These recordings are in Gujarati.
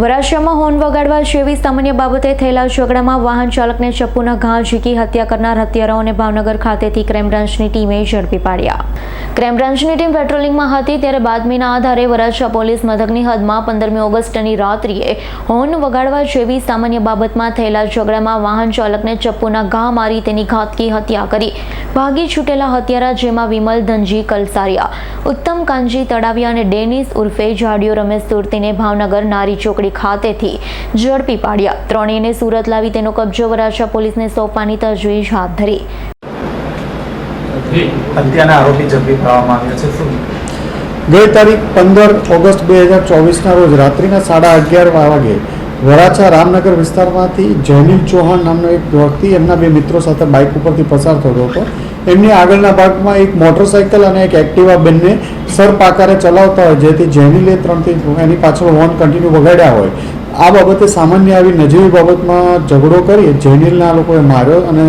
વરાછામાં હોર્ન વગાડવા જેવી સામાન્ય બાબતે થયેલા ઝઘડામાં વાહન ચાલકને ચપ્પુના ઘા ઝીકી હત્યા કરનાર હત્યારાઓને ભાવનગર ખાતેથી ક્રાઇમ બ્રાન્ચની ટીમે ઝડપી પાડ્યા. ક્રાઇમ બ્રાન્ચની ટીમ પેટ્રોલિંગમાં હતી ત્યારે બાતમીના આધારે વરાછા પોલીસ મથકની હદમાં પંદરમી ઓગસ્ટની રાત્રિએ હોર્ન વગાડવા જેવી સામાન્ય બાબતમાં થયેલા ઝઘડામાં વાહન ચાલકને ચપ્પુના ઘા મારી તેની ઘાતકી હત્યા કરી ભાગી છૂટેલા હત્યારા જેમાં વિમલ ધનજી કલસારિયા, ઉત્તમ કાંજી તળાવિયા અને ડેનિસ ઉર્ફે જાડિયો રમેશ સુરતીને ભાવનગર નારી ચોકડી ખાતેથી ઝડપી પાડ્યા. ત્રણેયને સુરત લાવી તેનો કબજો વરાછા પોલીસને સોંપવાની તજવીજ હાથ ધરી. હત્યાના આરોપી ઝડપી પાડવામાં આવ્યા છે. શું? ગઈ તારીખ પંદર ઓગસ્ટ બે હજાર ચોવીસના રોજ રાત્રિના સાડા અગિયાર વાગે વરાછા રામનગર વિસ્તારમાંથી જૈનિલ ચૌહાણ નામનો એક વ્યક્તિ એમના બે મિત્રો સાથે બાઇક ઉપરથી પસાર થયો હતો. એમની આગળના ભાગમાં એક મોટરસાઇકલ અને એક એક્ટિવા બંને સર્પ આકારે ચલાવતા હોય, જેથી જયનીલે ત્રણથી એની પાછળ હોર્ન કન્ટિન્યુ વગાડ્યા હોય. આ બાબતે સામાન્ય આવી નજીવી બાબતમાં ઝઘડો કરી જેનિલના લોકોએ માર્યો અને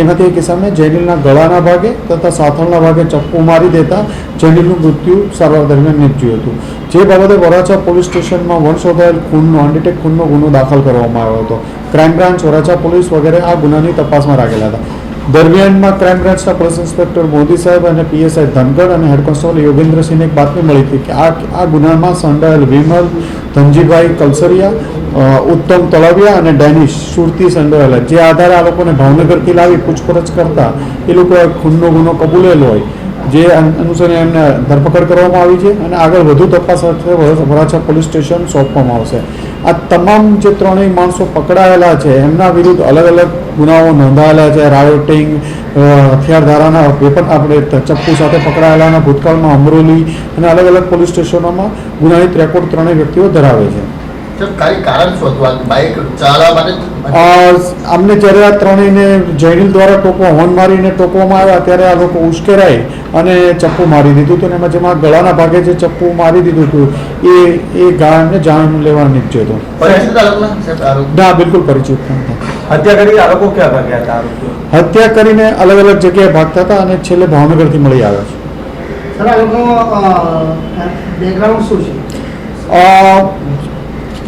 એમાંથી એક કિસ્સામાં જેનિલના ગળાના ભાગે તથા સાથળના ભાગે ચપ્પુ મારી દેતા જેનિલનું મૃત્યુ સારવાર દરમિયાન નીપજ્યું હતું. જે બાબતે વરાછા પોલીસ સ્ટેશનમાં વન શોધાયેલ ખૂનનો અનડિટેક ખૂનનો ગુનો દાખલ કરવામાં આવ્યો હતો. ક્રાઇમ બ્રાન્ચ વરાછા પોલીસ વગેરે આ ગુનાની તપાસમાં રાખેલા હતા. દરમિયાનમાં ક્રાઇમ બ્રાન્ચના પોલીસ ઇન્સ્પેક્ટર મોદી સાહેબ અને પીએસઆઈ ધનગઢ અને હેડ કોન્સ્ટેબલ યોગેન્દ્રસિંહને એક બાતમી મળી હતી કે આ આ ગુનામાં સંડાયેલ વિમલ, ધનજીભાઈ કલસરિયા ઉત્તમ તળવિયા અને ડેનિશ સુરતી સંડોયેલા જે આધારે આ લોકોને ભાવનગરથી લાવી પૂછપરછ કરતા એ લોકોએ ખૂનનો ગુનો કબૂલેલો હોય. જે અન- અનુસરે એમને ધરપકડ કરવામાં આવી છે અને આગળ વધુ તપાસ સાથે વરાછા પોલીસ સ્ટેશન સોંપવામાં આવશે. આ તમામ જે ત્રણેય માણસો પકડાયેલા છે એમના વિરુદ્ધ અલગ અલગ ગુનાઓ નોંધાયેલા છે. રાયોટિંગ હથિયાર ધારાના વેપન આપણે ચપ્પુ સાથે પકડાયેલાના ભૂતકાળમાં અમરોલી અને અલગ અલગ પોલીસ સ્ટેશનોમાં ગુનાહિત રેકોર્ડ ત્રણેય વ્યક્તિઓ ધરાવે છે. અમને જ્યારે આ ત્રણેયને જૈનિલ દ્વારા ટોકવા હોન મારીને ટોકવામાં આવ્યા ત્યારે આ લોકો ઉશ્કેરાઈ અને ચપ્પુ મારી દીધું હતું અને એમાં જેમાં ગળાના ભાગે જે ચપ્પુ મારી દીધું હતું એ એ ગાયને જાણ લેવા નીપજ્યો હતો. આ ના બિલકુલ પરિચિત હત્યા કરી આરોપો ક્યાં ભાગ્યા હતા? હત્યા કરીને અલગ અલગ જગ્યાએ ભાગતા હતા અને છેલ્લે ભાવનગરથી મળી આવ્યા છે. સર આ બેકગ્રાઉન્ડ શું છે? અ,